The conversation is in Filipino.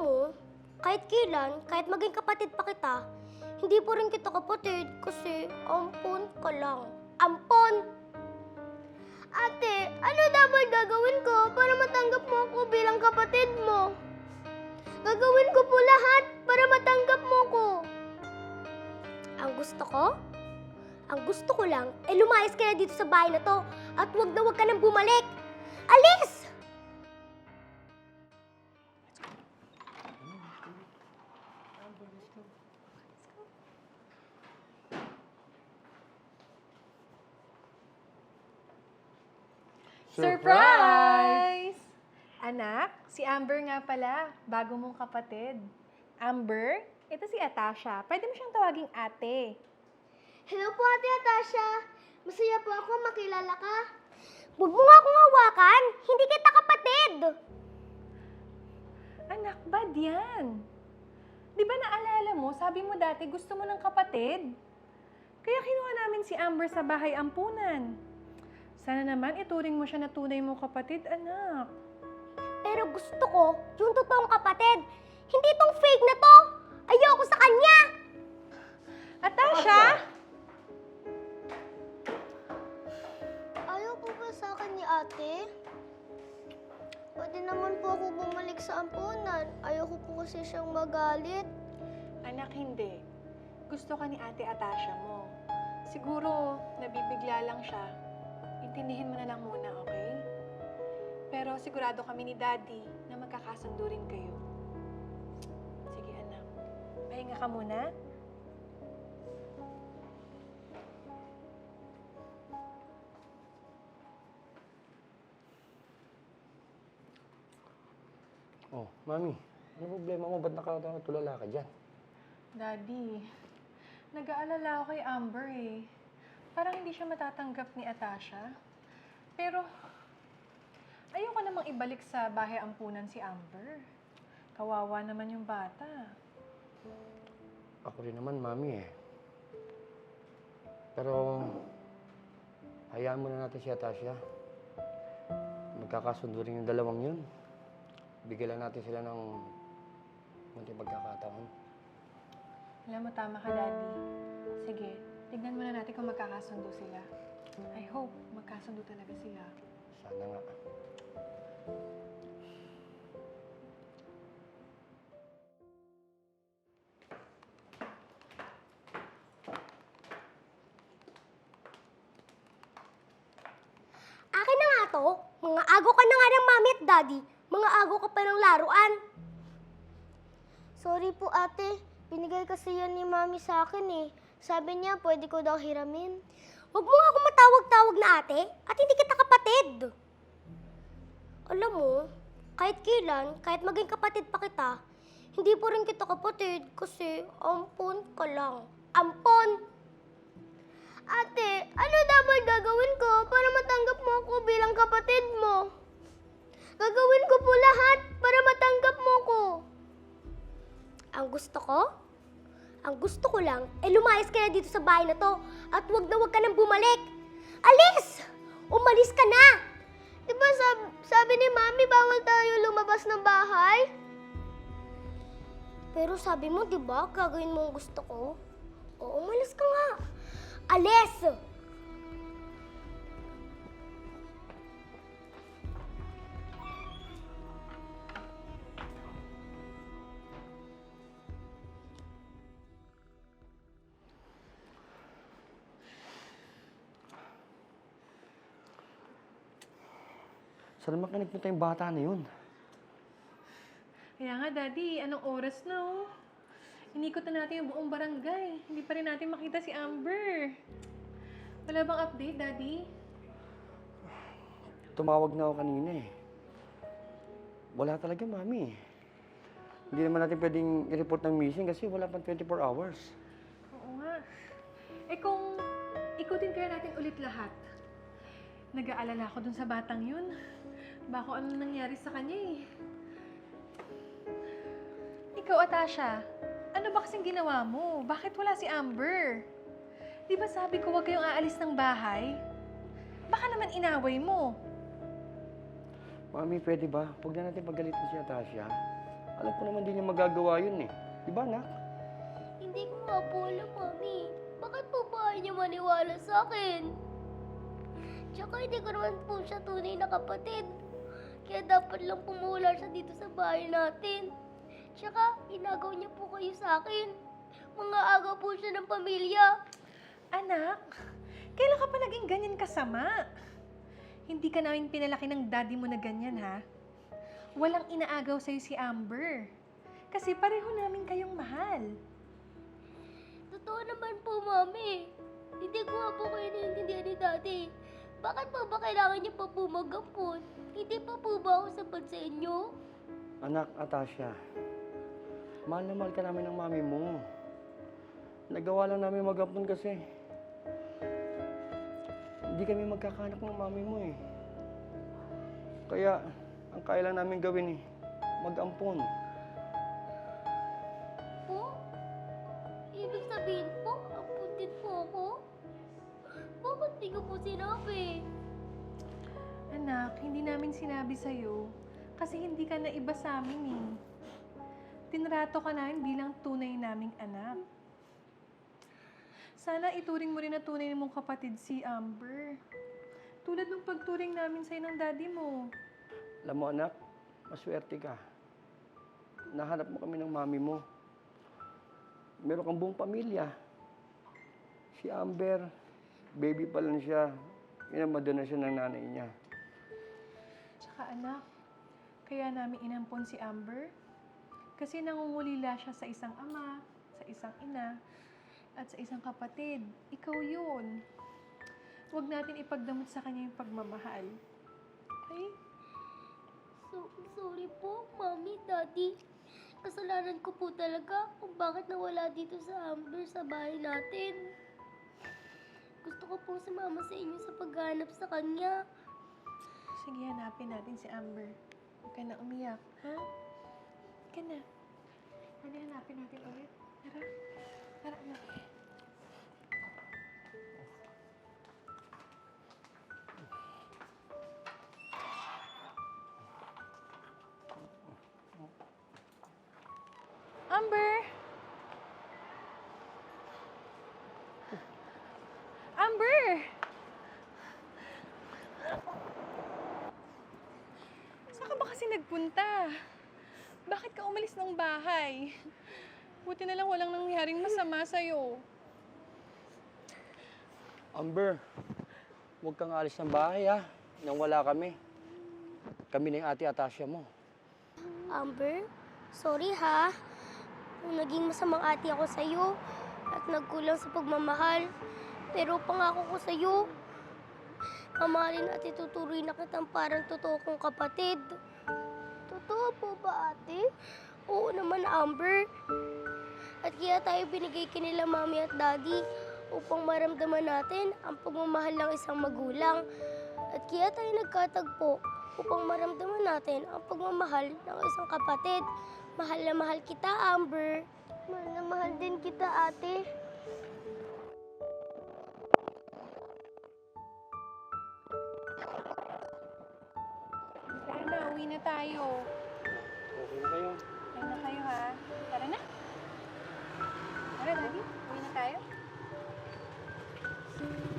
mo, kahit kailan, kahit maging kapatid pa kita, hindi po rin kita kapatid kasi ampon ka lang. Ampon! Ate, ano dapat gagawin ko para matanggap mo ako bilang kapatid mo? Gagawin ko po lahat para matanggap mo ko. Ang gusto ko? Ang gusto ko lang, ay lumayas ka na dito sa bahay na to at wag na wag ka nang bumalik. Alis! Surprise! Anak, si Amber nga pala, bago mong kapatid. Amber, ito si Atasha. Pwede mo siyang tawaging ate. Hello po, Ate Atasha. Masaya po ako makilala ka. Huwag mo nga akong hawakan. Hindi kita kapatid. Anak, bad yan. Di ba naalala mo, sabi mo dati gusto mo ng kapatid? Kaya kinuha namin si Amber sa bahay ampunan. Sana naman ituring mo siya na tunay mong kapatid, anak. Pero gusto ko yung totoong kapatid. Hindi tong fake na to. Ayoko sa kanya. Atasha! Ayaw po ba sa akin ni ate? Pwede naman po ako bumalik sa ampunan. Ayoko po kasi siyang magalit. Anak, hindi. Gusto ka ni Ate Atasha mo. Siguro, nabibigla lang siya. Intindihin mo na lang muna, okay? Pero sigurado kami ni Daddy na magkakasundo rin kayo. Sige, anak. Pahinga ka muna. Oh, mami, ano problema mo? Ba't nakatulala ka dyan? Daddy, nag-aalala ako kay Amber eh. Parang hindi siya matatanggap ni Atasha. Pero, ayoko namang ibalik sa bahay ampunan si Amber. Kawawa naman yung bata. Ako rin naman, mami eh. Pero, hayaan muna natin si Atasha. Magkakasundo rin yung dalawang yun. Bigyan lang natin sila ng munting pagkakataon. Alam mo, tama ka, Daddy. Sige, tignan muna natin kung magkakasundo sila. I hope magkasundo talaga sila. Sana nga. Akin na nga to. Mga ago ka na nga ng mami at daddy. Mga ago ka pa ng laruan. Sorry po ate. Binigay kasi yan ni mami sa akin eh. Sabi niya pwede ko daw hiramin. Huwag mo nga ako na ate at hindi kita kapatid. Alam mo, kahit kailan, kahit maging kapatid pa kita, hindi po rin kita kapatid kasi ampon ka lang. Ampon! Ate, ano dapat gagawin ko para matanggap mo ako bilang kapatid mo? Gagawin ko po lahat para matanggap mo ko. Ang gusto ko? Ang gusto ko lang, ay lumayas ka na dito sa bahay na to at wag na wag ka nang bumalik. Alis! Umalis ka na! Di ba sab- sabi ni Mami bawal tayo lumabas ng bahay? Pero sabi mo, di ba, gagawin mo ang gusto ko? O, umalis ka nga. Alis! Saan naman ka nagpunta yung bata na yun? Kaya nga, Daddy, anong oras na oh? Inikot na natin yung buong barangay. Hindi pa rin natin makita si Amber. Wala bang update, Daddy? Tumawag na ako kanina eh. Wala talaga, mami. Hindi naman natin pwedeng i-report ng missing kasi wala pang 24 hours. Oo nga. Eh kung ikutin kaya natin ulit lahat. Nag-aalala ako dun sa batang yun. Bako ano nangyari sa kanya eh. Ikaw, Atasha, ano ba kasing ginawa mo? Bakit wala si Amber? Di ba sabi ko huwag kayong aalis ng bahay? Baka naman inaway mo. Mami, pwede ba? Huwag na natin pagalitin si Atasha. Alam ko naman din niya magagawa yun eh. Di ba, anak? Hindi ko nga po alam, Mami. Bakit po ba niya maniwala sa akin? Tsaka hindi ko naman po siya tunay na kapatid. Kaya dapat lang pumula siya dito sa bahay natin. Tsaka, inagaw niya po kayo sa akin. Mga agaw po siya ng pamilya. Anak, kailan ka pa naging ganyan kasama? Hindi ka namin pinalaki ng daddy mo na ganyan, ha? Walang inaagaw sa'yo si Amber. Kasi pareho namin kayong mahal. Totoo naman po, Mami. Hindi ko nga po kayo naiintindihan ni Daddy. Bakit po ba kailangan niyo pa po? Hindi pa po ba ako sapat sa inyo? Anak, Atasha. Mahal na mahal ka namin ng mami mo. Nagawa lang namin magampon kasi. Hindi kami magkakanak ng mami mo eh. Kaya, ang kaya lang namin gawin eh, mag-ampon. Po? Ibig sabihin po, ampun din po ako? Bakit di ko po sinabi? Anak, hindi namin sinabi sa'yo kasi hindi ka na iba sa amin eh. Tinrato ka namin bilang tunay naming anak. Sana ituring mo rin na tunay mong kapatid si Amber. Tulad ng pagturing namin sa'yo ng daddy mo. Alam mo anak, maswerte ka. Nahanap mo kami ng mami mo. Meron kang buong pamilya. Si Amber, baby pa lang siya. Inamado na siya ng nanay niya. Tsaka anak, kaya namin inampon si Amber kasi nangungulila siya sa isang ama, sa isang ina, at sa isang kapatid. Ikaw yun. Huwag natin ipagdamot sa kanya yung pagmamahal. Okay? So, sorry po, Mami, Daddy. Kasalanan ko po talaga kung bakit nawala dito sa Amber sa bahay natin. Gusto ko po sumama sa inyo sa paghanap sa kanya. Sige, hanapin natin si Amber. Huwag ka na umiyak, ha? Huwag ka na. Ano hanapin natin ulit? Tara. Tara, anak. Nagpunta? Bakit ka umalis ng bahay? Buti na lang walang nangyaring masama sa'yo. Amber, huwag kang alis ng bahay ha. Nang wala kami. Kami na yung ate Atasha mo. Amber, sorry ha. Kung naging masamang ate ako sa'yo at nagkulang sa pagmamahal. Pero pangako ko sa'yo, mamahalin at itutuloy na kitang parang totoo kong kapatid. Totoo po ba ate? Oo naman Amber. At kaya tayo binigay kanila mami at daddy upang maramdaman natin ang pagmamahal ng isang magulang. At kaya tayo nagkatagpo upang maramdaman natin ang pagmamahal ng isang kapatid. Mahal na mahal kita, Amber. Mahal na mahal din kita, ate. Tara na, uwi na tayo. Ano kayo? Ano na kayo ha? Tara na. Tara, Daddy. Uwi na tayo. See